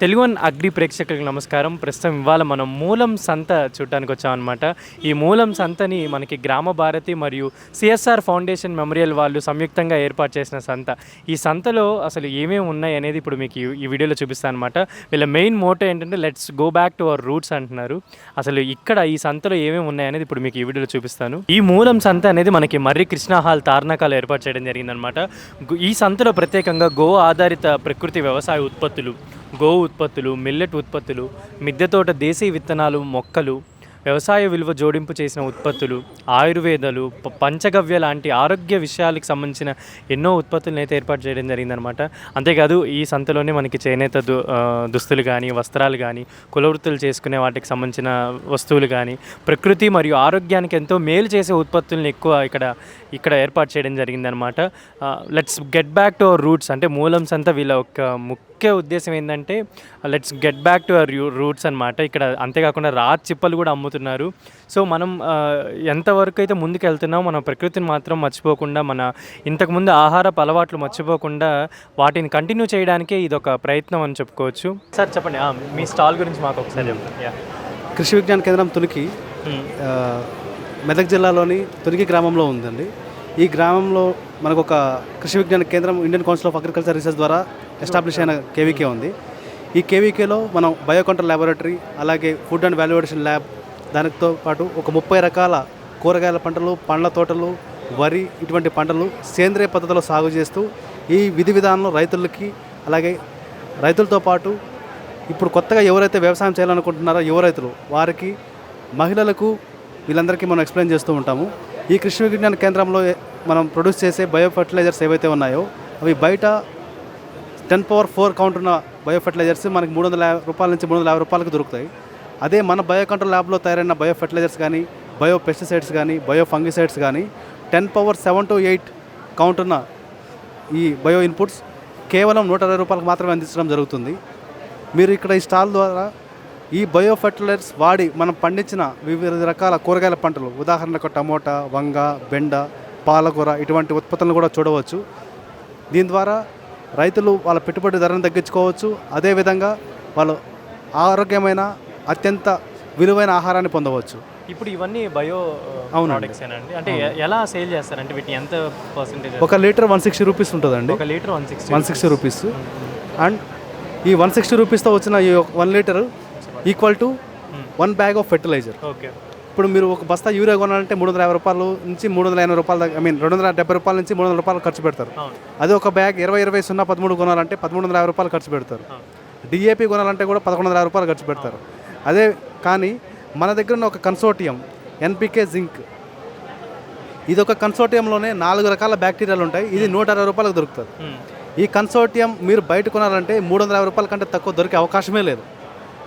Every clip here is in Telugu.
తెలుగు వన్ అగ్రి ప్రేక్షకులకు నమస్కారం. ప్రస్తుతం ఇవాళ మనం మూలం సంత చూడటానికి వచ్చామన్నమాట. ఈ మూలం సంతని మనకి గ్రామ భారతి మరియు సిఎస్ఆర్ ఫౌండేషన్ మెమోరియల్ వాళ్ళు సంయుక్తంగా ఏర్పాటు చేసిన సంత. ఈ సంతలో అసలు ఏమేమి ఉన్నాయి అనేది ఇప్పుడు మీకు ఈ- వీడియోలో చూపిస్తాను అనమాట వీళ్ళ మెయిన్ మోటో ఏంటంటే let's go back to our roots అంటున్నారు. అసలు ఇక్కడ ఈ సంతలో ఏమేమి ఉన్నాయి అనేది ఇప్పుడు మీకు ఈ వీడియోలో చూపిస్తాను. ఈ మూలం సంత అనేది మనకి మర్రి కృష్ణా హాల్ తార్నాకాలు ఏర్పాటు చేయడం జరిగిందనమాట ఈ సంతలో ప్రత్యేకంగా గో ఆధారిత ప్రకృతి వ్యవసాయ ఉత్పత్తులు గో ఉత్పత్తులు మిల్లెట్ ఉత్పత్తులు మిద్దె తోట దేశీ విత్తనాలు మొక్కలు వ్యవసాయ విలువ జోడింపు చేసిన ఉత్పత్తులు ఆయుర్వేదాలు పంచగవ్య లాంటి ఆరోగ్య విషయాలకు సంబంధించిన ఎన్నో ఉత్పత్తులను అయితే ఏర్పాటు చేయడం జరిగిందనమాట అంతేకాదు ఈ సంతలోనే మనకి చేనేత దు దుస్తులు కానీ వస్త్రాలు కానీ కులవృత్తులు చేసుకునే వాటికి సంబంధించిన వస్తువులు కానీ ప్రకృతి మరియు ఆరోగ్యానికి ఎంతో మేలు చేసే ఉత్పత్తులను ఎక్కువ ఇక్కడ ఇక్కడ ఏర్పాటు చేయడం జరిగిందనమాట let's get back to our roots అంటే మూలం సంత వీళ్ళ ఒక ముఖ్య ఉద్దేశం ఏంటంటే let's get back to our roots అనమాట ఇక్కడ అంతేకాకుండా రాతి చిప్పలు కూడా అమ్ముతున్నారు. సో మనం ఎంతవరకు అయితే ముందుకు వెళ్తున్నామో మన ప్రకృతిని మాత్రం మర్చిపోకుండా మన ఇంతకుముందు ఆహారపు అలవాట్లు మర్చిపోకుండా వాటిని కంటిన్యూ చేయడానికే ఇది ఒక ప్రయత్నం అని చెప్పుకోవచ్చు. సార్ చెప్పండి. మీ స్టాల్ గురించి మాకు ఒకసారి చెప్పండి యా కృషి విజ్ఞాన కేంద్రం తునికి ఆ, మెదక్ జిల్లాలోని తునికి గ్రామంలో ఉందండి. ఈ గ్రామంలో మనకు ఒక కృషి విజ్ఞాన కేంద్రం Indian Council of Agriculture Research ద్వారా ఎస్టాబ్లిష్ అయిన కేవీకే ఉంది. ఈ కేవీకేలో మనం బయోకంట్రోల్ ల్యాబొరేటరీ అలాగే ఫుడ్ అండ్ వాల్యుయేషన్ ల్యాబ్ దానితో పాటు ఒక ముప్పై రకాల కూరగాయల పంటలు పండ్ల తోటలు వరి ఇటువంటి పంటలు సేంద్రియ పద్ధతిలో సాగు చేస్తూ ఈ విధి విధానంలో రైతులకి అలాగే రైతులతో పాటు ఇప్పుడు కొత్తగా ఎవరైతే వ్యవసాయం చేయాలనుకుంటున్నారో యువ రైతులు వారికి మహిళలకు వీళ్ళందరికీ మనం ఎక్స్ప్లెయిన్ చేస్తూ ఉంటాము. ఈ కృషి విజ్ఞాన కేంద్రంలో మనం ప్రొడ్యూస్ చేసే బయో ఫర్టిలైజర్స్ ఏవైతే ఉన్నాయో అవి బయట టెన్ పవర్ ఫోర్ కౌంట్ ఉన్న బయో ఫర్టిలైజర్స్ మనకి మూడు వందల యాభై రూపాయల నుంచి మూడు వందల యాభై రూపాయలకు దొరుకుతాయి. అదే మన బయో కంట్రోల్ ల్యాబ్లో తయారైన బయో ఫెర్టిలైజర్స్ కానీ బయో పెస్టిసైడ్స్ కానీ బయో ఫంగిసైడ్స్ కానీ ten power seven to eight count ఉన్న ఈ బయో ఇన్పుట్స్ కేవలం నూట అరవై రూపాయలకు మాత్రమే అందించడం జరుగుతుంది. మీరు ఇక్కడ ఈ స్టాల్ ద్వారా ఈ బయో ఫెర్టిలైజర్స్ వాడి మనం పండించిన వివిధ రకాల కూరగాయల పంటలు ఉదాహరణకు టమోటా వంగ బెండ పాలకూర ఇటువంటి ఉత్పత్తులను కూడా చూడవచ్చు. దీని ద్వారా రైతులు వాళ్ళ పెట్టుబడి ధరను తగ్గించుకోవచ్చు. అదేవిధంగా వాళ్ళు ఆరోగ్యమైన అత్యంత విలువైన ఆహారాన్ని పొందవచ్చు. ఇప్పుడు ఇవన్నీ బయో అవునండి. అంటే ఎలా సేల్ చేస్తారంటే వీటిని ఎంత పర్సెంటేజ్ ఒక లీటర్ వన్ సిక్స్టీ రూపీస్ ఉంటుందండి. ఒక litre one sixty one sixty rupees. And ఈ వన్ సిక్స్టీ రూపీస్తో వచ్చిన ఈ one litre equal to one bag of fertilizer. Okay. ఇప్పుడు మీరు ఒక బస్తా యూరియా కొనాలంటే మూడు వందల యాభై రూపాయలు నుంచి మూడు వందల ఎనభై రూపాయల ఐ మీన్ రెండు వందల డెబ్బై రూపాయల నుంచి మూడు వందల రూపాయలు ఖర్చు పెడతారు. అదే ఒక బ్యాగ్ ఇరవై ఇరవై సున్నా పదమూడు కొనాలంటే పదమూడు వందల యాభై రూపాయలు ఖర్చు పెడతారు. డిఏపి కొనాలంటే కూడా పదకొండు వందల యాభై రూపాయలు ఖర్చు పెడతారు. అదే కానీ మన దగ్గర ఉన్న ఒక కన్సోర్టియం ఎన్పికే జింక్. ఇది ఒక కన్సోర్టియంలోనే నాలుగు రకాల బ్యాక్టీరియాలు ఉంటాయి. ఇది నూట అరవై రూపాయలకు దొరుకుతుంది. మ్మ్. ఈ కన్సోర్టియం మీరు బయట కొనాలంటే మూడు వందల యాభై రూపాయల కంటే తక్కువ దొరికే అవకాశమే లేదు.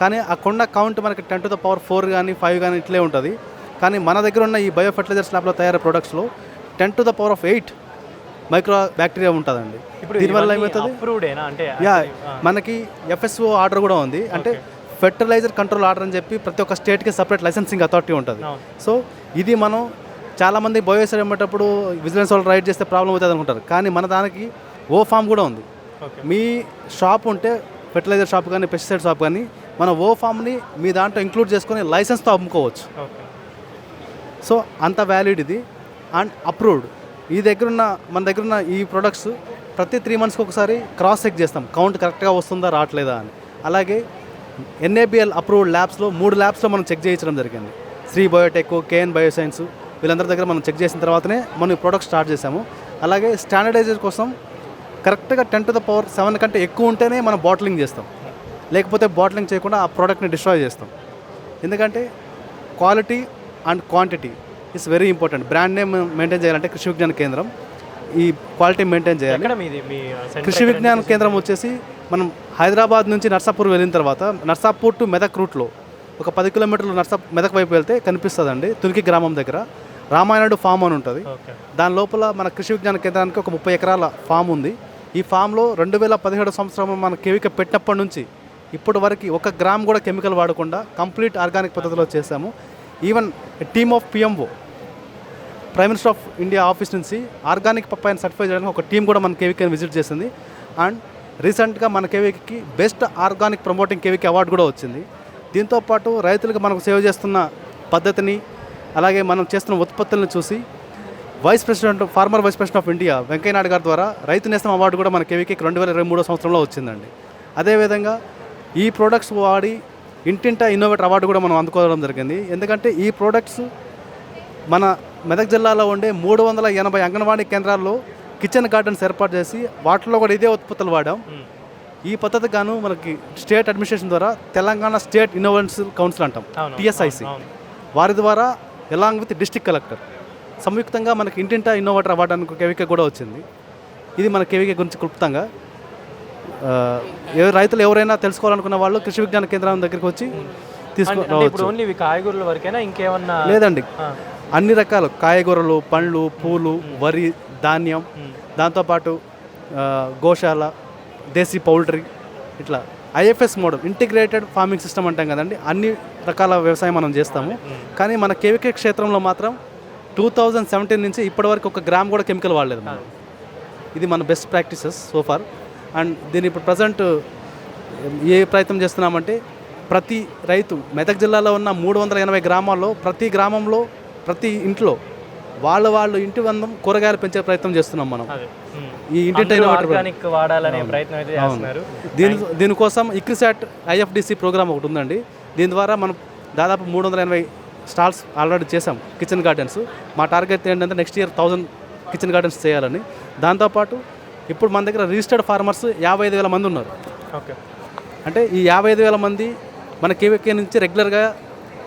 కానీ ఆ కొండ కౌంట్ మనకి ten to the power four కానీ ఫైవ్ కానీ ఇట్లే ఉంటుంది. కానీ మన దగ్గర ఉన్న ఈ బయో ఫర్టిలైజర్స్ ల్యాబ్లో తయారు ప్రొడక్ట్స్లో ten to the power of eight micro bacteria ఉంటుందండి. ఇప్పుడు దీనివల్ల ఏమవుతుంది యా మనకి ఎఫ్ఎస్ఓ ఆర్డర్ కూడా ఉంది. అంటే ఫెర్టిలైజర్ కంట్రోల్ ఆర్డర్ అని చెప్పి ప్రతి ఒక్క స్టేట్కి సపరేట్ లైసెన్సింగ్ అథారిటీ ఉంటుంది. సో ఇది మనం చాలామంది బయోసైడ్ అమ్మేటప్పుడు విజిలెన్స్ వాళ్ళు రైడ్ చేస్తే ప్రాబ్లం అవుతుంది అనుకుంటారు. కానీ మన దానికి ఓ ఫామ్ కూడా ఉంది. మీ షాప్ ఉంటే ఫెర్టిలైజర్ షాప్ కానీ పెస్టిసైడ్ షాప్ కానీ మన ఓ ఫామ్ని మీ దాంట్లో ఇంక్లూడ్ చేసుకొని లైసెన్స్తో అమ్ముకోవచ్చు. సో అంత వ్యాలిడ్ ఇది. And approved. ఈ దగ్గర ఉన్న మన దగ్గర ఉన్న ఈ ప్రొడక్ట్స్ ప్రతి త్రీ మంత్స్కి ఒకసారి క్రాస్ చెక్ చేస్తాం. కౌంట్ కరెక్ట్గా వస్తుందా రావట్లేదా అని. అలాగే ఎన్ఏబిఎల్ అప్రూవ్డ్ ల్యాబ్స్లో మూడు ల్యాబ్స్లో మనం చెక్ చేయించడం జరిగింది. శ్రీ బయోటెక్ కేఎన్ బయోసైన్స్ వీళ్ళందరి దగ్గర మనం చెక్ చేసిన తర్వాతనే మనం ఈ ప్రోడక్ట్ స్టార్ట్ చేసాము అలాగే స్టాండర్డైజర్ కోసం కరెక్ట్గా ten to the power seven కంటే ఎక్కువ ఉంటేనే మనం బాటిలింగ్ చేస్తాం. లేకపోతే బాటిలింగ్ చేయకుండా ఆ ప్రోడక్ట్ని డిస్ట్రాయ్ చేస్తాం. ఎందుకంటే quality and quantity is very important. Brand name maintain చేయాలంటే కృషి విజ్ఞాన కేంద్రం. ఈ క్వాలిటీ మెయింటైన్ చేయాలి. కృషి విజ్ఞాన కేంద్రం వచ్చేసి మనం హైదరాబాద్ నుంచి నర్సాపూర్ వెళ్ళిన తర్వాత నర్సాపూర్ టు మెదక్ రూట్లో ఒక పది కిలోమీటర్లు నర్సా మెదక్ వైపు వెళ్తే కనిపిస్తుందండి తునికి గ్రామం దగ్గర. రామాయణుడు ఫామ్ అని ఉంటుంది. దాని లోపల మన కృషి విజ్ఞాన కేంద్రానికి ఒక ముప్పై ఎకరాల ఫామ్ ఉంది. ఈ ఫామ్లో రెండు వేల పదిహేడు సంవత్సరం మన కేవిక పెట్టినప్పటి నుంచి ఇప్పటి వరకు ఒక గ్రామ్ కూడా కెమికల్ వాడకుండా కంప్లీట్ ఆర్గానిక్ పద్ధతిలో చేశాము. Even team of PMO prime minister of India office నుంచి ఆర్గానిక్ పప్పాయని సర్టిఫై చేయడానికి ఒక టీం కూడా మన కేవీకేని విజిట్ చేసింది. అండ్ రీసెంట్గా మన కేవీకి బెస్ట్ ఆర్గానిక్ ప్రమోటింగ్ కేవీకి అవార్డు కూడా వచ్చింది. దీంతోపాటు రైతులకు మనకు సేవ చేస్తున్న పద్ధతిని అలాగే మనం చేస్తున్న ఉత్పత్తులను చూసి vice president farmer vice president of India Venkaiah Naidu గారి ద్వారా రైతు నేస్తం అవార్డు కూడా మన కేవీకి రెండు వేల ఇరవై మూడో సంవత్సరంలో వచ్చిందండి. అదేవిధంగా ఈ ప్రోడక్ట్స్ వాడి ఇంటింటా ఇన్నోవేటర్ అవార్డు కూడా మనం అందుకోవడం జరిగింది. ఎందుకంటే ఈ ప్రోడక్ట్స్ మన మెదక్ జిల్లాలో ఉండే మూడు వందల ఎనభై అంగన్వాడీ కేంద్రాల్లో కిచెన్ గార్డెన్స్ ఏర్పాటు చేసి వాటిలో కూడా ఇదే ఉత్పత్తులు వాడాం. ఈ పద్ధతి గాను మనకి స్టేట్ అడ్మినిస్ట్రేషన్ ద్వారా తెలంగాణ స్టేట్ ఇన్నోవేషన్ కౌన్సిల్ అంటాం టిఎస్ఐసి. వారి ద్వారా ఎలాంగ్ విత్ డిస్టిక్ కలెక్టర్. సంయుక్తంగా మనకి ఇంటింటా ఇన్నోవేటర్ అవార్డు అనుకో కేవికే కూడా వచ్చింది. ఇది మన కేవికే గురించి క్లుప్తంగా. రైతులు ఎవరైనా తెలుసుకోవాలనుకున్న వాళ్ళు కృషి విజ్ఞాన కేంద్రం దగ్గరికి వచ్చి తీసుకురావచ్చు కాయగూరల వరకేనా? ఇంకేమన్నా లేదండి. అన్ని రకాలు. కాయగూరలు పండ్లు పూలు వరి ధాన్యం దాంతోపాటు గోశాల దేశీ పౌల్ట్రీ ఇట్లా IFS model integrated farming system అంటాం కదండి. అన్ని రకాల వ్యవసాయం మనం చేస్తాము. కానీ మన కేవికే క్షేత్రంలో మాత్రం టూ థౌజండ్ సెవెంటీన్ నుంచి ఇప్పటివరకు ఒక గ్రామ్ కూడా కెమికల్ వాడలేదు ఇది మన బెస్ట్ ప్రాక్టీసెస్ సోఫార్ అండ్ దీని ఇప్పుడు ప్రజెంట్ ఏ ప్రయత్నం చేస్తున్నామంటే ప్రతి రైతు మెదక్ జిల్లాలో ఉన్న మూడు వందల ఎనభై గ్రామాల్లో ప్రతి గ్రామంలో ప్రతి ఇంట్లో వాళ్ళ వాళ్ళు ఇంటి వందం కూరగాయలు పెంచే ప్రయత్నం చేస్తున్నాం మనం. ఈ ఇంటి ఆర్గానిక్ వాడాలనే ప్రయత్నం అయితే చేస్తున్నారు. దీని దీనికోసం ఇక్రిసాట్ ఐఎఫ్డిసి ప్రోగ్రామ్ ఒకటి ఉందండి. దీని ద్వారా మనం దాదాపు మూడు వందల ఎనభై స్టాల్స్ ఆల్రెడీ చేసాం కిచెన్ గార్డెన్స్. మా టార్గెట్ ఏంటంటే next year thousand kitchen gardens చేయాలని. దాంతోపాటు ఇప్పుడు మన దగ్గర రిజిస్టర్డ్ ఫార్మర్స్ యాభై ఐదు వేల మంది ఉన్నారు. ఓకే. అంటే ఈ యాభై ఐదు వేల మంది మన కేవీకే నుంచి రెగ్యులర్గా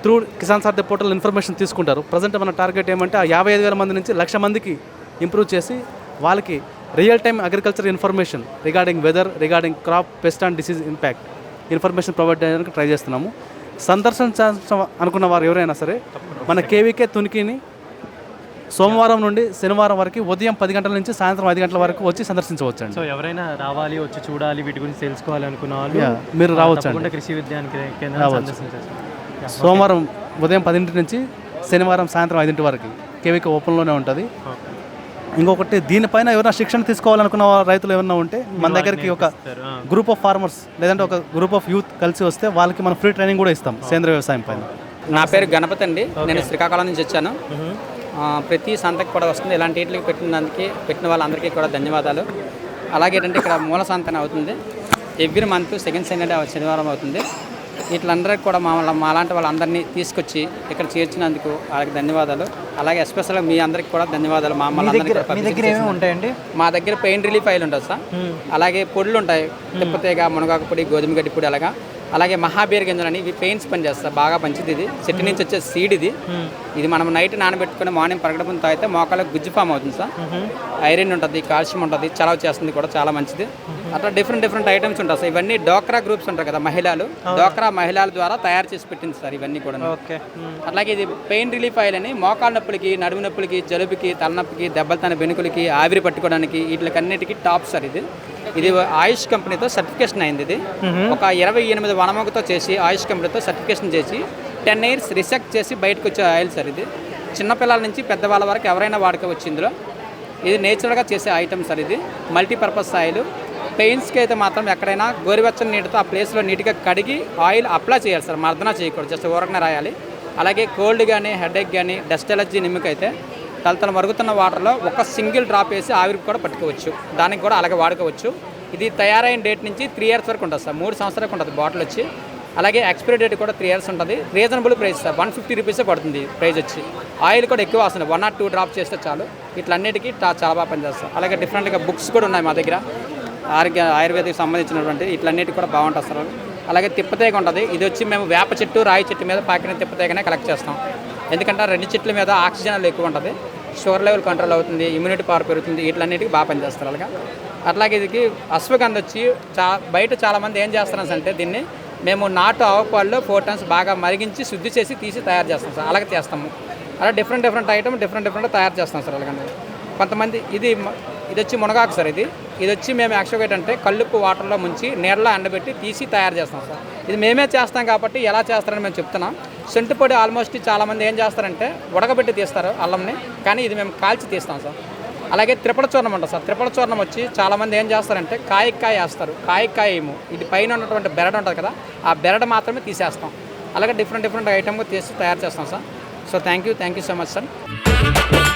through Kisan Sarathi portal information తీసుకుంటారు. ప్రజెంట్ మన టార్గెట్ ఏమంటే ఆ యాభై ఐదు వేల మంది నుంచి లక్ష మందికి ఇంప్రూవ్ చేసి వాళ్ళకి real time agriculture information regarding weather regarding crop pest and disease impact information provide చేయడానికి ట్రై చేస్తున్నాము. సందర్శించాల్సిన అనుకున్న వారు ఎవరైనా సరే మన కేవీకే తునికిని సోమవారం నుండి శనివారం వరకు ఉదయం పది గంటల నుంచి సాయంత్రం ఐదు గంటల వరకు వచ్చి సందర్శించవచ్చండి. సో ఎవరైనా రావాలి వచ్చి చూడాలి వీటి గురించి తెలుసుకోవాలి అనుకున్న వాళ్ళు మీరు తప్పకుండా కృషి విజ్ఞాన కే- కేంద్రం సందర్శించవచ్చు Yeah, సోమవారం ఉదయం పదింటి నుంచి శనివారం సాయంత్రం ఐదింటి వరకు కేవీకి ఓపెన్లోనే ఉంటుంది. ఇంకొకటి దీనిపైన ఎవరైనా శిక్షణ తీసుకోవాలనుకున్న రైతులు ఏమైనా ఉంటే మన దగ్గరికి ఒక. గ్రూప్ ఆఫ్ ఫార్మర్స్ లేదంటే ఒక గ్రూప్ ఆఫ్ యూత్ కలిసి వస్తే వాళ్ళకి మనం ఫ్రీ ట్రైనింగ్ కూడా ఇస్తాం సేంద్రియ వ్యవసాయం పైన. నా పేరు గణపతి అండి. నేను శ్రీకాకుళం నుంచి వచ్చాను. ప్రతి సంతకి కూడా వస్తుంది. ఇలాంటి వీటికి పెట్టినందుకు పెట్టిన వాళ్ళందరికీ కూడా ధన్యవాదాలు. అలాగే ఏంటంటే ఇక్కడ మూల సంతన అవుతుంది. ఎవ్రీ మంత్ సెకండ్ సండే శనివారం అవుతుంది. వీటిలందరికీ కూడా మా మాలాంటి వాళ్ళందరినీ తీసుకొచ్చి ఇక్కడ చేర్చినందుకు వాళ్ళకి ధన్యవాదాలు. అలాగే ఎస్పెషల్గా మీ అందరికీ కూడా ధన్యవాదాలు. మా దగ్గర ఉంటాయండి? మా దగ్గర పెయిన్ రిలీఫ్ ఆయిల్ ఉంటుంది సార్. అలాగే పొడులు ఉంటాయి తిప్పతేగ మునగాకు పొడి గోధుమ గడ్డి పొడి అలాగా. అలాగే మహాబీర్ గింజలని ఇవి పెయిన్స్ పని చేస్తారు బాగా మంచిది ఇది. చెట్టు నుంచి వచ్చే సీడ్ ఇది. ఇది మనం నైట్ నానబెట్టుకుని మార్నింగ్ పరగడం తాగితే మోకాలకు గుజ్జు ఫామ్ అవుతుంది సార్. ఐరన్ ఉంటుంది కాల్షియం ఉంటుంది చలవ చేస్తుంది కూడా చాలా మంచిది. అట్లా డిఫరెంట్ డిఫరెంట్ ఐటమ్స్ ఉంటాయి సార్. ఇవన్నీ డోక్రా గ్రూప్స్ ఉంటాయి కదా మహిళలు. డోక్రా మహిళల ద్వారా తయారు చేసి పెట్టింది సార్ ఇవన్నీ కూడా ఓకే. అట్లాగే ఇది పెయిన్ రిలీఫ్ ఆయిల్ అని మోకాళ్ళ నొప్పులకి నడుము నొప్పులకి జలుబుకి తలనొప్పికి దెబ్బలు తన బెనుకులకి ఆవిరి పట్టుకోవడానికి వీటికన్నిటికీ టాప్ సార్ ఇది. ఇది ఆయుష్ కంపెనీతో సర్టిఫికేషన్ అయింది ఇది. ఒక ఇరవై ఎనిమిది వనమొగతో చేసి ఆయుష్ కంపెనీతో సర్టిఫికేషన్ చేసి టెన్ ఇయర్స్ రిసెర్చ్ చేసి బయటకు వచ్చే ఆయిల్ సార్ ఇది. చిన్నపిల్లల నుంచి పెద్దవాళ్ళ వరకు ఎవరైనా వాడుకోవచ్చు ఇందులో. ఇది నేచురల్గా చేసే ఐటమ్ సార్ ఇది. Multipurpose oil. పెయిన్స్కి అయితే మాత్రం ఎక్కడైనా గోరువెచ్చని నీటితో ఆ ప్లేస్లో నీట్గా కడిగి ఆయిల్ అప్లై చేయాలి సార్. మర్దన చేయకూడదు. జస్ట్ ఊరకనే రాయాలి. అలాగే కోల్డ్ కానీ హెడేక్ కానీ డస్ట్ ఎలర్జీ నిమ్మకైతే తలతల మరుగుతున్న వాటర్లో ఒక సింగిల్ డ్రాప్ వేసి ఆవిరికి కూడా పట్టుకోవచ్చు. దానికి కూడా అలాగే వాడుకోవచ్చు. ఇది తయారైన డేట్ నుంచి త్రీ ఇయర్స్ వరకు ఉంటుంది సార్. మూడు సంవత్సరాలకు ఉంటుంది బాటిల్ వచ్చి. అలాగే ఎక్స్పైరీ డేట్ కూడా త్రీ ఇయర్స్ ఉంటుంది. Reasonable price sir. One fifty రూపీసే పడుతుంది ప్రైస్ వచ్చి. ఆయిల్ కూడా ఎక్కువ వస్తుంది. వన్ ఆర్ టూ డ్రాప్ చేస్తే చాలు. ఇట్లన్నిటికీ చాలా బాగా పనిచేస్తాం అలాగే డిఫరెంట్గా బుక్స్ కూడా ఉన్నాయి మా దగ్గర. ఆరోగ్య ఆయుర్వేదికి సంబంధించినటువంటి ఇట్లన్నిటి కూడా బాగుంటుంది సార్. అలాగే తిప్పతేగ ఉంటుంది. ఇది వచ్చి మేము వేప చెట్టు రాయి చెట్టు మీద పాకిన తిప్పతేగనే కలెక్ట్ చేస్తాం. ఎందుకంటే రెండు చెట్ల మీద ఆక్సిజన్ ఎక్కువ ఉంటుంది. షుగర్ లెవెల్ కంట్రోల్ అవుతుంది ఇమ్యూనిటీ పవర్ పెరుగుతుంది వీటిలన్నిటికీ బాగా పనిచేస్తారు అలాగా. అట్లాగే ఇది అశ్వగంధ వచ్చి చా బయట చాలామంది ఏం చేస్తున్నారు అంటే దీన్ని మేము నాటు ఆవుపాల్లో ఫోర్ టన్స్ బాగా మరిగించి శుద్ధి చేసి తీసి తయారు చేస్తాం సార్. అలాగే చేస్తాము. అలా different different item different different తయారు చేస్తాం సార్ అలాగే కొంతమంది ఇది ఇది వచ్చి మునగాకు సార్ ఇది. ఇది వచ్చి మేము యాక్చువల్గా అంటే కల్లుప్పు వాటర్లో ముంచి నీళ్ళలో ఎండబెట్టి తీసి తయారు చేస్తాం సార్. ఇది మేమే చేస్తాం కాబట్టి ఎలా చేస్తారని మేము చెప్తున్నాం. సెంటు పొడి ఆల్మోస్ట్ చాలామంది ఏం చేస్తారంటే ఉడకబెట్టి తీస్తారు అల్లంని కానీ ఇది మేము కాల్చి తీస్తాం సార్. అలాగే త్రిపల చూర్ణం ఉంటుంది సార్. త్రిపల చూర్ణం వచ్చి చాలామంది ఏం చేస్తారంటే కాయకాయ వేస్తారు. కాయకాయ ఏమో. ఇది పైన ఉన్నటువంటి బెరడ ఉంటుంది కదా ఆ బెరడ మాత్రమే తీసేస్తాం. అలాగే డిఫరెంట్ డిఫరెంట్ ఐటమ్ తీసి తయారు చేస్తాం sir. So thank you thank you so much sir